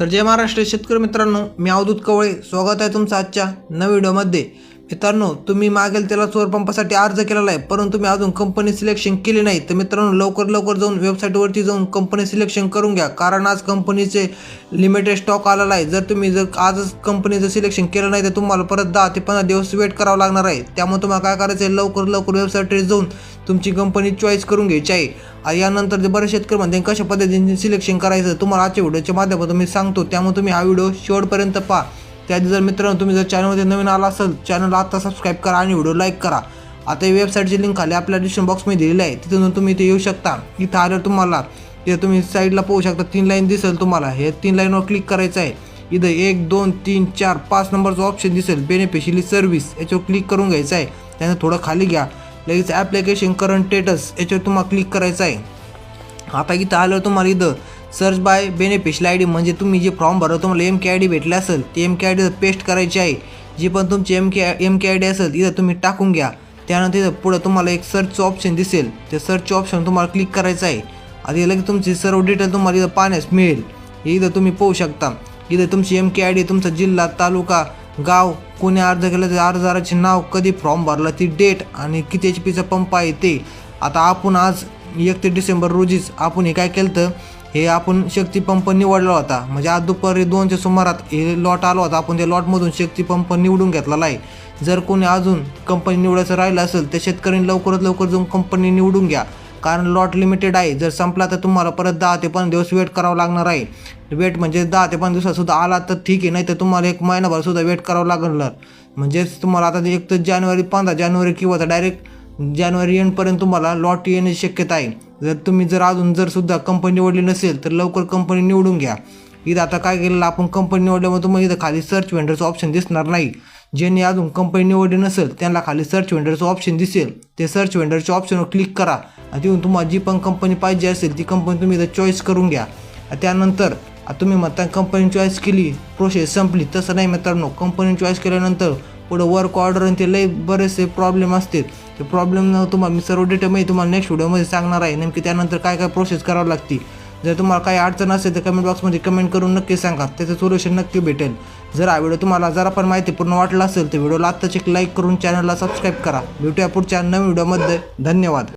तर जय महाराष्ट्र शेतकरी मित्रांनो मी अवधूत कवळे. स्वागत आहे तुमचं आजच्या नव्या व्हिडिओमध्ये. मित्रांनो तुम्ही मागेल त्याला चोर पंपासाठी अर्ज केलेला आहे परंतु तुम्ही अजून कंपनी सिलेक्शन केली नाही. तर मित्रांनो लवकर लवकर जाऊन वेबसाईटवरती जाऊन कंपनी सिलेक्शन करून घ्या कारण आज कंपनीचे लिमिटेड स्टॉक आलेला आहे. जर तुम्ही जर आजच कंपनीचं सिलेक्शन केलं नाही तर तुम्हाला परत दहा ते पंधरा दिवस वेट करावं लागणार आहे. त्यामुळे तुम्हाला काय करायचं आहे लवकर लवकर वेबसाईटवर जाऊन तुमची कंपनी चॉईस करून घ्यायची आहे. आणि यानंतर जे बरेच शेतकरी म्हणते कशा पद्धतीने सिलेक्शन करायचं? तुम्हाला आजच्या व्हिडिओच्या माध्यमातून मी सांगतो. त्यामुळे तुम्ही हा व्हिडिओ शेवटपर्यंत पहा. त्याआधी जर मित्रांनो तुम्ही जर चॅनलमध्ये नवीन आला असेल चॅनलला आता सबस्क्राईब करा आणि व्हिडिओ लाईक करा. आता वेबसाईटची लिंक खाली आपल्या डिस्क्रिप्शन बॉक्समध्ये दिलेली आहे. तिथून तुम्ही इथे येऊ शकता. इथं आल्यावर तुम्हाला तिथे तुम्ही साईडला पाहू शकता. तीन लाईन दिसेल तुम्हाला. हे तीन लाईनवर क्लिक करायचं आहे. इथं एक दोन तीन चार पाच नंबरचं ऑप्शन दिसेल. बेनिफिशियली सर्व्हिस याच्यावर क्लिक करून घ्यायचं आहे. त्यानं थोडं खाली घ्या. लगेच ॲप्लिकेशन करंट स्टेटस याच्यावर तुम्हाला क्लिक करायचं आहे. आता इथं आल्यावर तुम्हाला इथं search by beneficial I D म्हणजे तुम्ही जे फॉर्म भरा तुम्हाला एम के आय डी भेटला असेल ते M K I D paste करायची आहे. जी पण तुमची M K M K I D असेल इथं तुम्ही टाकून घ्या. त्यानंतर इथं पुढं तुम्हाला एक सर्चचं ऑप्शन दिसेल. ते सर्चचं ऑप्शन तुम्हाला क्लिक करायचं आहे. आधी लगेच तुमची सर्व डिटेल तुम्हाला इथं पाहण्यास मिळेल. हे इथं तुम्ही पाहू शकता. इथं तुमची एम के आय डी तुमचा जिल्हा तालुका गाव कोणी अर्ज केला ते अर्जदाराचे नाव कधी फॉर्म भरला ती डेट आणि किती एच पीचा पंप आहे ते. आता आपण आज एकतीस डिसेंबर रोजीच आपण हे काय केलं तर हे आपण शक्तीपंप निवडला होता. म्हणजे आज दुपारी दोनच्या सुमारात हे लॉट आला होता. आपण त्या लॉटमधून शक्तीपंप निवडून घेतलेला आहे. जर कोणी अजून कंपनी निवडायचं राहिलं असेल तर शेतकऱ्यांनी लवकरात लवकर जाऊन कंपनी निवडून घ्या. कारण लॉट लिमिटेड आहे. जर संपला तर तुम्हाला परत दहा ते पंधरा दिवस वेट करावं लागणार आहे. वेट म्हणजे दहा ते पंधरा दिवसातसुद्धा आला तर ठीक आहे. नाही तर तुम्हाला एक महिनाभरसुद्धा वेट करावं लागणार. म्हणजेच तुम्हाला आता एक तर जानेवारी पंधरा जानेवारी किंवा तर डायरेक्ट जानेवारी एंडपर्यंत तुम्हाला लॉट येण्याची शक्यता आहे. जर तुम्ही जर अजून जर सुद्धा कंपनी निवडली नसेल तर लवकर कंपनी निवडून घ्या. इथं आता काय केलेलं आपण कंपनी निवडल्यामुळे तुम्हाला इथं खाली सर्च वेंडरचं ऑप्शन दिसणार नाही. ज्यांनी अजून कंपनी निवडली नसेल त्यांना खाली सर्च वेंडरचं ऑप्शन दिसेल. ते सर्च वेंडरच्या ऑप्शनवर क्लिक करा. आणि तिथून तुम्हाला जी पण कंपनी पाहिजे असेल ती कंपनी तुम्ही इथं चॉईस करून घ्या. त्यानंतर तुम्ही म्हणता कंपनी चॉईस केली प्रोसेस संपली तसं नाही मित्रांनो. कंपनी चॉईस केल्यानंतर पुढं वर्क ऑर्डर आणि ते लई बरेचसे प्रॉब्लेम असतील. ते प्रॉब्लेम तुम्हाला मी सर्व डिटेलमध्ये तुम्हाला नेक्स्ट व्हिडिओमध्ये सांगणार आहे. नेमकी त्यानंतर काय काय प्रोसेस करावं लागते जर तुम्हाला काही अडचण असेल तर कमेंट बॉक्समध्ये कमेंट करून नक्की सांगा. त्याचं सोल्युशन नक्की भेटेल. जर हा व्हिडिओ तुम्हाला जरा पण माहिती पूर्ण वाटला असेल तर व्हिडिओला आत्ताच एक लाईक करून चॅनलला सबस्क्राईब करा. भेटूया पुढच्या नवीन व्हिडिओमध्ये धन्यवाद.